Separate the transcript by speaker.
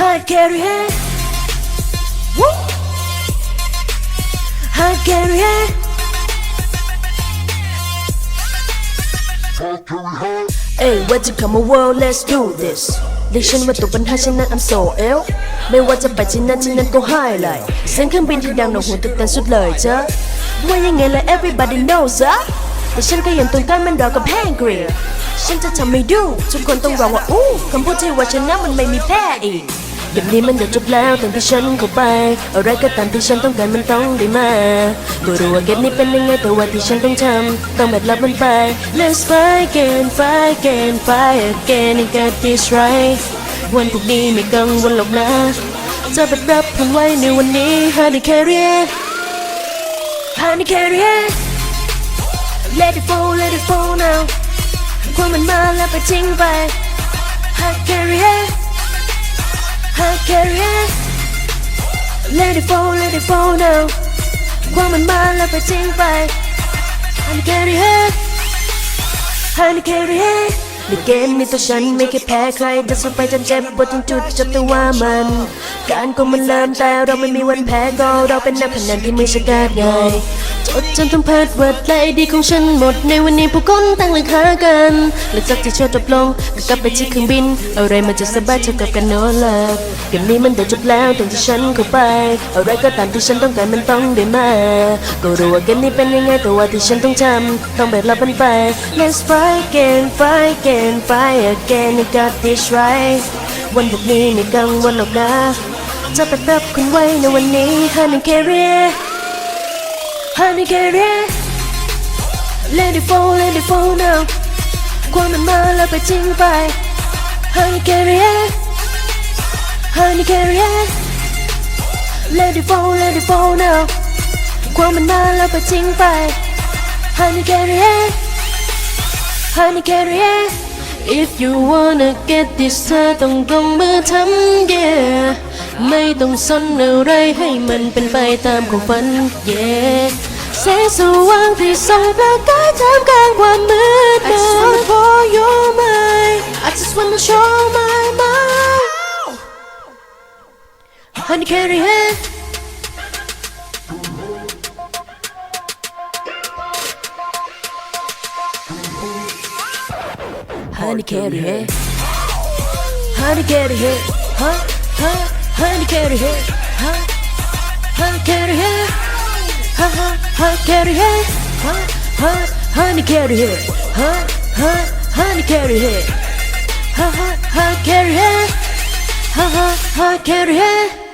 Speaker 1: Hard carry hey Woo Hard carry hey เอ้ย Welcome to my world let's do this เรียกฉันว่าตัวปัญหาฉันนั้น I'm so ill ไม่ว่าจะไปที่นั่นที่นั่นก็ high เลยเสียงเครื่องบินที่ดังหนวกหูตึกตันสุดเลยเจ้าว่ายังไงล่ะ everybody knows อะ แต่ฉันก็ยังต้องการมันราวกับแพงกรีฉันจะทำให้ดู ทุกคนต้องร้องว่าอู้คำพูดที่ว่าชนะมันไม่มีแพ้อีกเกมนี้มันเดี๋ยวจบแล้วตั้งที่ฉันเข้าไป อะไรก็ตามที่ฉันต้องการมันต้องได้มาก็รู้ว่าเกมนี้เป็นยังไงแต่ว่าที่ฉันต้องทำต้องแบบรับมันไป Let's fight again fight again fight again and get this right วันพวกนี้ไม่กังวลหรอกนะจะแบบรับมันไว้ในวันนี้ Honey carry it Honey carry it Let it fall let it fall now ความมันมาแล้วไปทิ้งไป Honey carry it Hard carry it Let it fall let it fall now ความมันมาแล้วไปทิ้งไป Hard carry it Hard carry it ในเกมนี้ตัวฉันไม่เคยแพ้ใครจะสู้ไปจนเจ็บบทถึงจุดจบแต่ว่ามัน การก็มันเริ่มแต่เราไม่มีวันแพ้ก็เราเป็นนักพนันที่ไม่ช่การง่ายจดจำทั้งเพิดเวิร์ดและไอดีของฉันหมดในวันนี้ผู้คนตั้งราคากันหลังจากที่โชว์จบลงก็กลับไปที่เครื่องบิน อะไรมันจะสบายเท่ากับการนอนหลับเกมนี้มันเดี๋ยวจบแล้วตั้งที่ฉันเข้าไปอะไรก็ตามที่ฉันต้องการมันต้องได้มาก็รู้ว่าเกมนี้เป็นยังไงแต่ว่าที่ฉันต้องทำต้องแบกรับมันไป Let's fight again fight again fight again I got this right วันพวกนี้ไม่กังวลหรอกนะจะไปรับคุณไว้ในวันนี้ Honey carry Honey carry Let it fall let it fall now ความมันมาแล้วไปทิ้งไป Honey carry Honey carry Let it fall let it fall now ความมันมาแล้วไปทิ้งไป Honey carry Honey carry If you wanna get this เธอต้องลงมือทำ yeah ไม่ต้องสนอะไรให้มันเป็นไปตามของฝัน yeah แสงสว่างที่ส่องประกายท่ามกลางความมืดมน I just wanna for your mind I just wanna show my mind Honey carry it Honey carry it Honey carry it Huh? Huh? Honey carry it Huh? Honey carry it Huh? Huh? Huh carry it Huh? Huh? Honey carry it Huh? Huh? Honey carry it Huh? Huh? Huh carry it Huh? Huh? Huh carry it